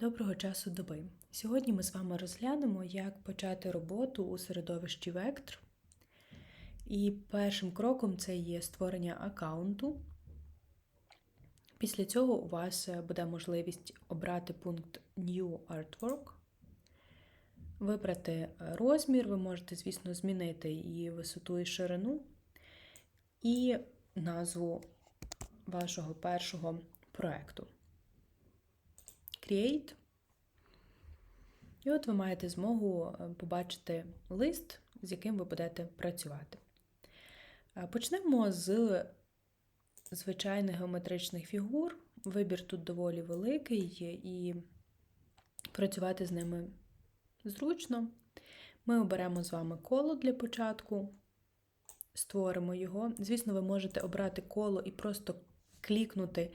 Доброго часу доби. Сьогодні ми з вами розглянемо, як почати роботу у середовищі Vector. І першим кроком це є створення аккаунту. Після цього у вас буде можливість обрати пункт New Artwork, вибрати розмір, ви можете, звісно, змінити і висоту і ширину, і назву вашого першого проекту. Create. І от ви маєте змогу е, побачити лист, з яким ви будете працювати. Е, Почнемо з звичайних геометричних фігур. Вибір тут доволі великий і працювати з ними зручно. Ми оберемо з вами коло для початку, створимо його. Звісно, ви можете обрати коло і просто клікнути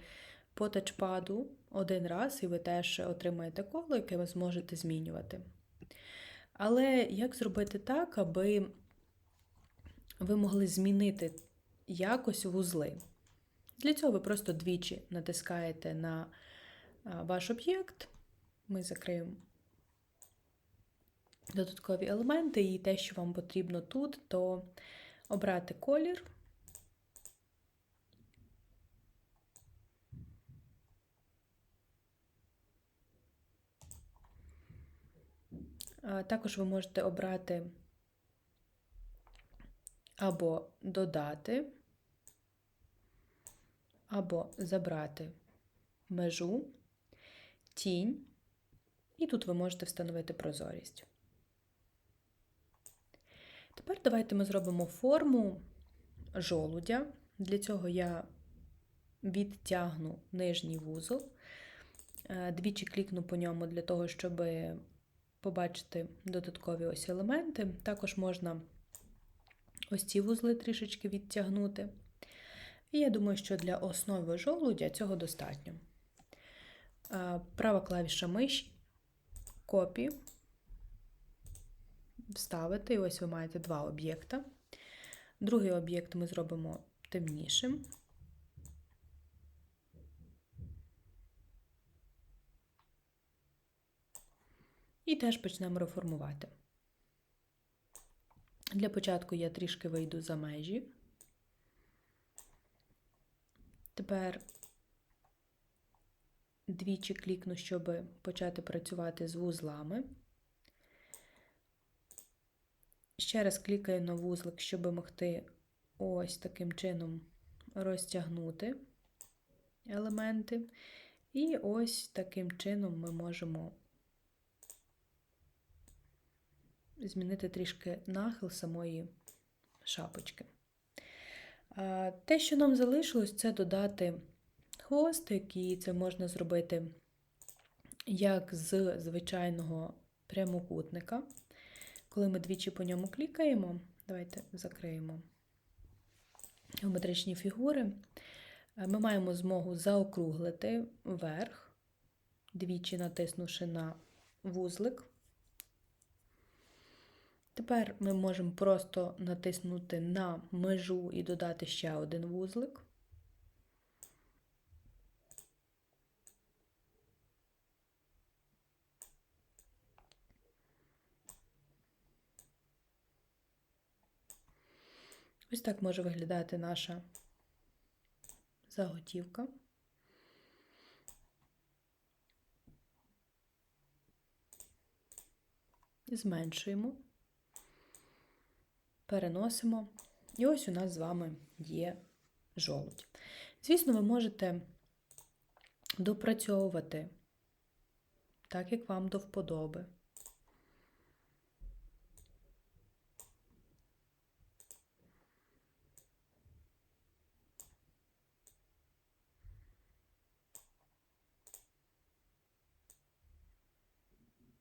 по тачпаду один раз, і ви теж отримаєте коло, яке ви зможете змінювати. Але як зробити так, аби ви могли змінити якось вузли? Для цього ви просто двічі натискаєте на ваш об'єкт, ми закриємо додаткові елементи, і те, що вам потрібно тут, то обрати колір. Також ви можете обрати або додати, або забрати межу, тінь, і тут ви можете встановити прозорість. Тепер давайте ми зробимо форму жолудя. Для цього я відтягну нижній вузол, двічі клікну по ньому для того, щоб побачити додаткові ось елементи. Також можна ось ці вузли трішечки відтягнути. І я думаю, що для основи жолудя цього достатньо. Права клавіша миші, копі, вставити, і ось ви маєте два об'єкта. Другий об'єкт ми зробимо темнішим. І теж почнемо реформувати. Для початку я трішки вийду за межі. Тепер двічі клікну, щоб почати працювати з вузлами. Ще раз клікаю на вузлик, щоб могти ось таким чином розтягнути елементи. І ось таким чином ми можемо змінити трішки нахил самої шапочки. Те, що нам залишилось, це додати хвостик, і це можна зробити як з звичайного прямокутника. Коли ми двічі по ньому клікаємо, давайте закриємо геометричні фігури, ми маємо змогу заокруглити вверх, двічі натиснувши на вузлик. Тепер ми можемо просто натиснути на межу і додати ще один вузлик. Ось так може виглядати наша заготівка. Зменшуємо переносимо. І ось у нас з вами є жолудь. Звісно, ви можете допрацьовувати так, як вам до вподоби.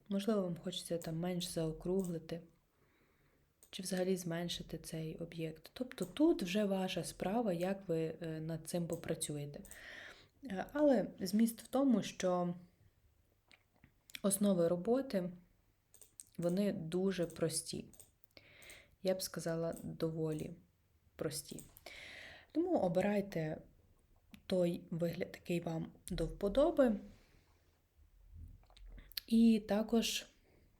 Можливо, вам хочеться там менш заокруглити чи взагалі зменшити цей об'єкт. Тобто тут вже ваша справа, як ви е, над цим попрацюєте. Е, але зміст в тому, що основи роботи, вони дуже прості. Я б сказала, доволі прості. Тому обирайте той вигляд, який вам до вподоби. І також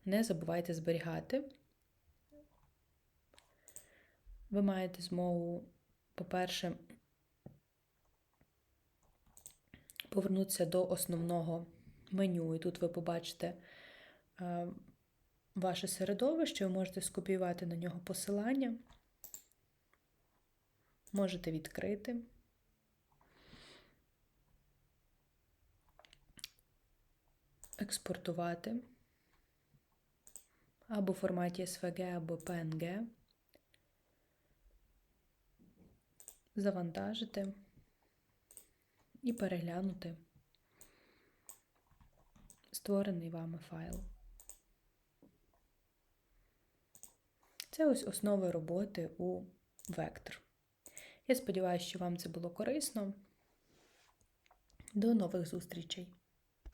не забувайте зберігати. Ви маєте змогу, по-перше, повернутися до основного меню, і тут ви побачите е, ваше середовище, ви можете скопіювати на нього посилання, можете відкрити. Експортувати або в форматі SVG, або PNG, завантажити і переглянути створений вами файл. Це ось основи роботи у Вектор. Я сподіваюся, що вам це було корисно. До нових зустрічей!